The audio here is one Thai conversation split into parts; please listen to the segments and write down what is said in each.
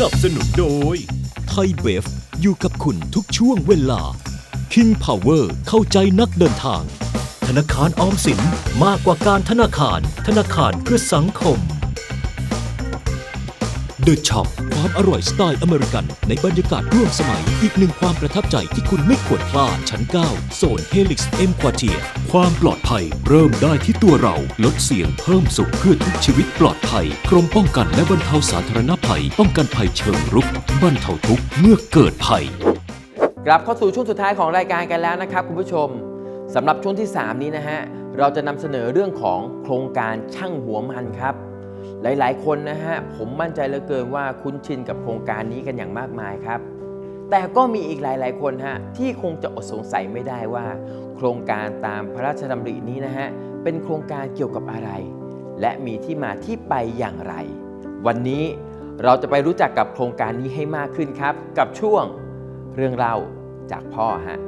นับสนุนโดย ไทยเบฟ อยู่กับคุณทุกช่วงเวลา King Power เข้าใจนักเดินทาง ธนาคารออมสินมากกว่าการธนาคาร ธนาคารเพื่อสังคม The Shop ความอร่อยสไตล์อเมริกัน ในบรรยากาศร่วมสมัย อีกหนึ่งความประทับใจที่คุณไม่ควรพลาด ชั้น 9 โซน Helix M Quartier ความปลอดภัยเริ่มได้ที่ตัวเรา ลดเสี่ยงเพิ่มสุขเพื่อทุกชีวิตปลอดภัย กรมป้องกันและบรรเทาสาธารณภัย ป้องกันภัยเชิงรุกบรรเทาทุกข์เมื่อเกิดภัย กลับเข้าสู่ช่วงสุดท้ายของรายการกันแล้วนะครับคุณผู้ชมสำหรับช่วงที่ 3 นี้นะฮะเราจะนำเสนอเรื่องของโครงการช่างหัวมันครับ หลายๆ คนนะฮะผมมั่นใจเหลือเกินว่าคุ้นชินกับโครงการนี้กันอย่างมากมายครับ แต่ก็มีอีกหลาย ๆ คนฮะที่คงจะอดสงสัยไม่ได้ว่า โครงการตามพระราชดำรินี้นะฮะเป็นโครงการเกี่ยวกับอะไร และมีที่มาที่ไปอย่างไร วันนี้เราจะไปรู้จักกับโครงการนี้ให้มากขึ้นครับ กับช่วงเรื่องเล่าจากพ่อฮะ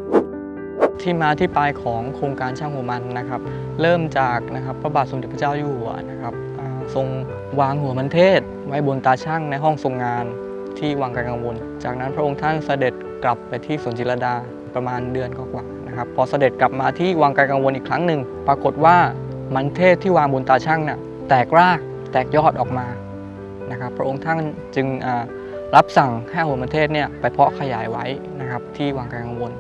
ที่มาที่ไปของโครงการช่างหัวมันนะครับ เริ่มจากนะครับพระบาทสมเด็จพระเจ้าอยู่หัวนะครับ ทรงวางหัวมันเทศ ไว้บนตาช่างในห้องทรงงานที่วังไกลกังวล จากนั้นพระองค์ท่านเสด็จกลับไปที่สวนจิรดาประมาณเดือนกว่าๆนะครับ พอเสด็จกลับมาที่วังไกลกังวลอีกครั้งหนึ่ง ปรากฏว่ามันเทศที่วางบนตาช่างน่ะแตกรากแตกยอดออกมานะครับ พระองค์ท่านจึงรับสั่งให้หัวมันเทศเนี่ยไปเพาะขยายไว้นะครับที่วังไกลกังวล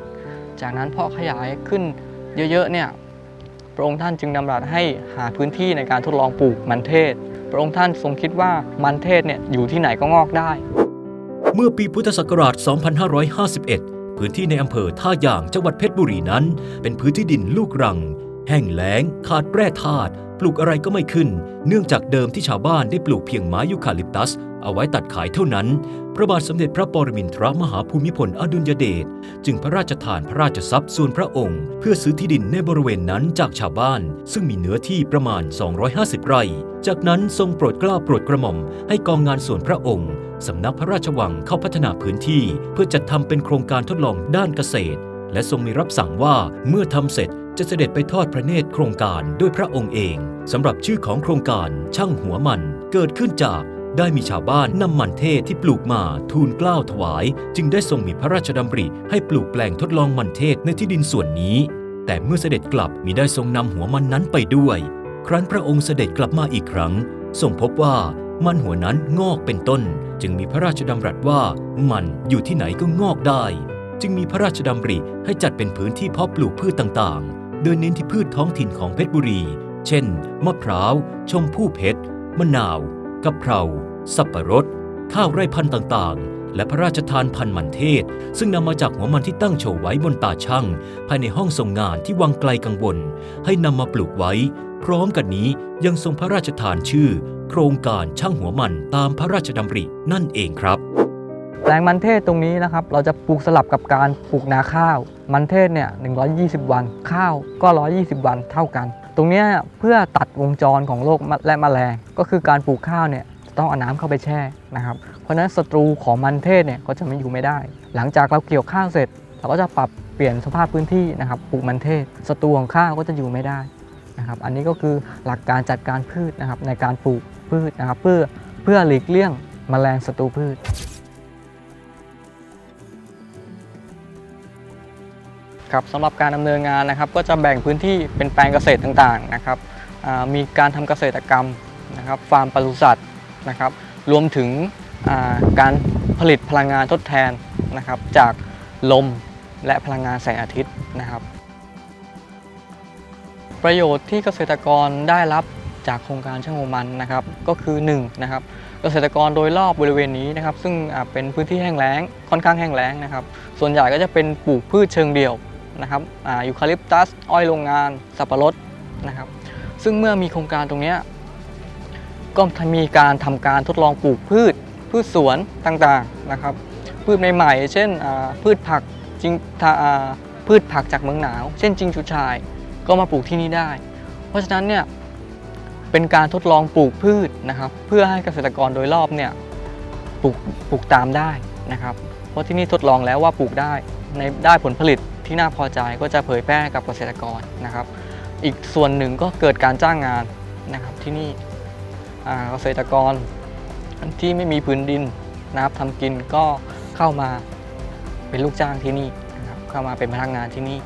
จากนั้นเพอขยายขึ้นเยอะๆเนี่ย พระองค์ท่านจึงดำรัสให้หาพื้นที่ในการทดลองปลูกมันเทศ พระองค์ท่านทรงคิดว่ามันเทศเนี่ยอยู่ที่ไหนก็งอกได้ เมื่อปีพุทธศักราช 2551 พื้นที่ในอำเภอท่ายางจังหวัดเพชรบุรีนั้น เป็นพื้นที่ดินลูกรัง แห้งแล้ง ขาดแร่ธาตุ ลูกอะไรก็ไม่ขึ้น เนื่องจากเดิมที่ชาวบ้านได้ปลูกเพียงไม้ยูคาลิปตัส เอาไว้ตัดขายเท่านั้น พระบาทสมเด็จพระปรมินทรมหาภูมิพลอดุลยเดชจึงพระราชทานพระราชทรัพย์ส่วนพระองค์ เพื่อซื้อที่ดินในบริเวณนั้นจากชาวบ้าน ซึ่งมีเนื้อที่ประมาณ 250 ไร่ จากนั้นทรงโปรดเกล้าโปรดกระหม่อมให้กองงานส่วนพระองค์สำนักพระราชวังเข้าพัฒนาพื้นที่ เพื่อจัดทำเป็นโครงการทดลองด้านเกษตร และทรงมีรับสั่งว่าเมื่อทำเสร็จ จะเสด็จไปทอดพระเนตรโครงการด้วยพระองค์เองสำหรับชื่อของโครงการช่างหัวมันเกิดขึ้นจากได้มีชาวบ้านนำมันเทศที่ปลูกมาทูลกล้าวถวาย จึงได้ทรงมีพระราชดำริ ให้ปลูกแปลงทดลองมันเทศในที่ดินส่วนนี้ แต่เมื่อเสด็จกลับมิได้ทรงนำหัวมันนั้นไปด้วย ครั้นพระองค์เสด็จกลับมาอีกครั้งทรงพบว่ามันหัวนั้นงอกเป็นต้น จึงมีพระราชดำรัสว่ามันอยู่ที่ไหนก็งอกได้ จึงมีพระราชดำริให้จัดเป็นพื้นที่เพาะปลูกพืชต่างๆ โดยเน้นที่พืชท้องถิ่นของเพชรบุรี เช่น มะพร้าว ชมพู่เพชร มะนาว กะเพรา สับปะรด ข้าวไร่พันธุ์ต่างๆ และพระราชทานพันธุ์มันเทศ ซึ่งนำมาจากหัวมันที่ตั้งโชว์ไว้บนตาช่าง ภายในห้องทรงงานที่วังไกลกังวล ให้นำมาปลูกไว้ พร้อมกันนี้ยังทรงพระราชทานชื่อ โครงการช่างหัวมันตามพระราชดำรินั่นเองครับ แปลงมันเทศตรงนี้นะครับ เราจะปลูกสลับกับการปลูกนาข้าว มันเทศเนี่ย120 วัน ข้าวก็ 120 วันเท่ากัน ตรงนี้เพื่อตัดวงจรของโรคและแมลง ก็คือการปลูกข้าวเนี่ยต้องเอาน้ำเข้าไปแช่นะครับ เพราะฉะนั้นศัตรูของมันเทศเนี่ยก็จะไม่อยู่ไม่ได้ หลังจากเราเกี่ยวข้าวเสร็จ เราก็จะปรับเปลี่ยนสภาพพื้นที่นะครับ ปลูกมันเทศศัตรูของข้าวก็จะอยู่ไม่ได้นะครับ อันนี้ก็คือหลักการจัดการพืชนะครับในการปลูกพืชนะครับเพื่อเพื่อหลีกเลี่ยงแมลงศัตรูพืช ครับสำหรับการดำเนินงานนะครับ ก็จะแบ่งพื้นที่เป็นแปลงเกษตรต่างๆนะครับมีการทำเกษตรกรรมนะครับ ฟาร์มปศุสัตว์นะครับ รวมถึงการผลิตพลังงานทดแทนนะครับ จากลมและพลังงานแสงอาทิตย์นะครับ ประโยชน์ที่เกษตรกรได้รับจากโครงการช่างหัวมันนะครับ ก็คือ1นะครับเกษตรกรโดยรอบบริเวณนี้นะครับ ซึ่งเป็นพื้นที่แห้งแล้งค่อนข้างแห้งแล้งนะครับ ส่วนใหญ่ก็จะเป็นปลูกพืชเชิงเดี่ยว นะครับอายูคาลิปตัส อ้อยโรงงาน สับปะรดนะครับ ซึ่งเมื่อมีโครงการตรงนี้ก็มีการทำการทดลองปลูกพืช พืชสวนต่างๆนะครับ พืชใหม่ๆ เช่นพืชผักจิงพืชผักจากเมืองหนาว เช่นจิงชูชาย ก็มาปลูกที่นี่ได้ เพราะฉะนั้นเนี่ยเป็นการทดลองปลูกพืชนะครับ เพื่อให้เกษตรกรโดยรอบเนี่ยปลูกปลูกตามได้นะครับ เพราะที่นี่ทดลองแล้วว่าปลูกได้ในได้ผลผลิต ที่น่าพอใจก็จะเผยแพร่กับเกษตรกรนะครับ อีกส่วนหนึ่งก็เกิดการจ้างงานนะครับที่นี่เกษตรกรที่ไม่มีพื้นดินนะครับทำกินก็เข้ามาเป็นลูกจ้างที่นี่นะครับเข้ามาเป็นพนักงานที่นี่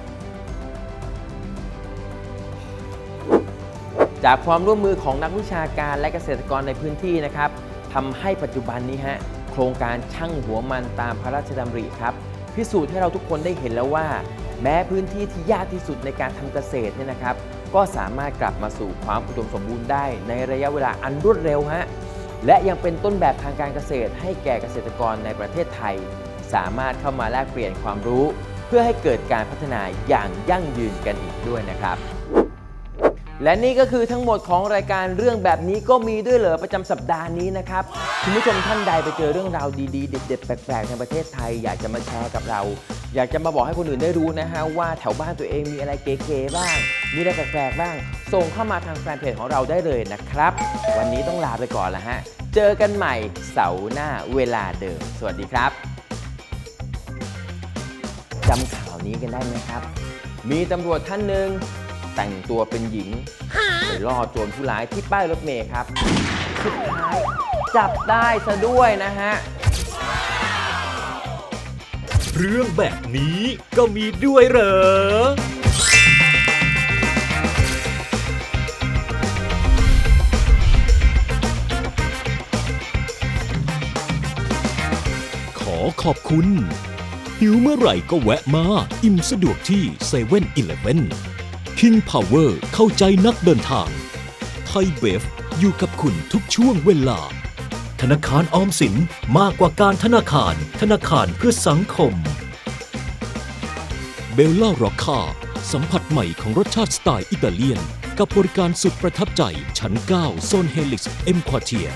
จากความร่วมมือของนักวิชาการและเกษตรกรในพื้นที่นะครับทำให้ปัจจุบันนี้ฮะโครงการช่างหัวมันตามพระราชดำริครับ พิสูจน์ให้เราทุกคนได้เห็นแล้วว่า แม้พื้นที่ที่ยากที่สุดในการทำเกษตรเนี่ยนะครับ ก็สามารถกลับมาสู่ความอุดมสมบูรณ์ได้ ในระยะเวลาอันรวดเร็วฮะและยังเป็นต้นแบบทางการเกษตร ให้แก่เกษตรกรในประเทศไทย สามารถเข้ามาแลกเปลี่ยนความรู้ เพื่อให้เกิดการพัฒนาอย่างยั่งยืนกันอีกด้วยนะครับ และนี่ก็คือทั้งหมดของรายการเรื่องแบบนี้ก็มีด้วยเหรอประจำสัปดาห์นี้นะครับคุณผู้ชมท่านใดไปเจอเรื่องราวดีๆ เด็ดๆแปลกๆในประเทศไทย อยากจะมาแชร์กับเรา อยากจะมาบอกให้คนอื่นได้รู้นะฮะว่าแถวบ้านตัวเองมีอะไรเก๋ๆบ้าง มีอะไรแปลกๆบ้าง ส่งเข้ามาทางแฟนเพจของเราได้เลยนะครับ วันนี้ต้องลาไปก่อนละฮะเจอกันใหม่เสาร์หน้าเวลาเดิม สวัสดีครับจำข่าวนี้กันได้ไหมครับ มีตำรวจท่านหนึ่ง แต่งตัวเป็นหญิงไปล่อโจรผู้ร้ายที่ป้ายรถเมย์ครับ สุดท้ายจับได้ซะด้วยนะฮะ เรื่องแบบนี้ก็มีด้วยเหรอ ขอขอบคุณ หิวเมื่อไหร่ก็แวะมา อิ่มสะดวกที่7 e เ e ่ e อ King Power เข้าใจนักเดินทาง ไทยเบฟอยู่กับคุณทุกช่วงเวลา ธนาคารออมสินมากกว่าการธนาคาร ธนาคารเพื่อสังคม เบลล่าร็อกคาสัมผัสใหม่ของรสชาติสไตล์อิตาเลียน กับบริการสุดประทับใจชั้น 9 โซนเฮลิกซ์เอ็มควอเทีย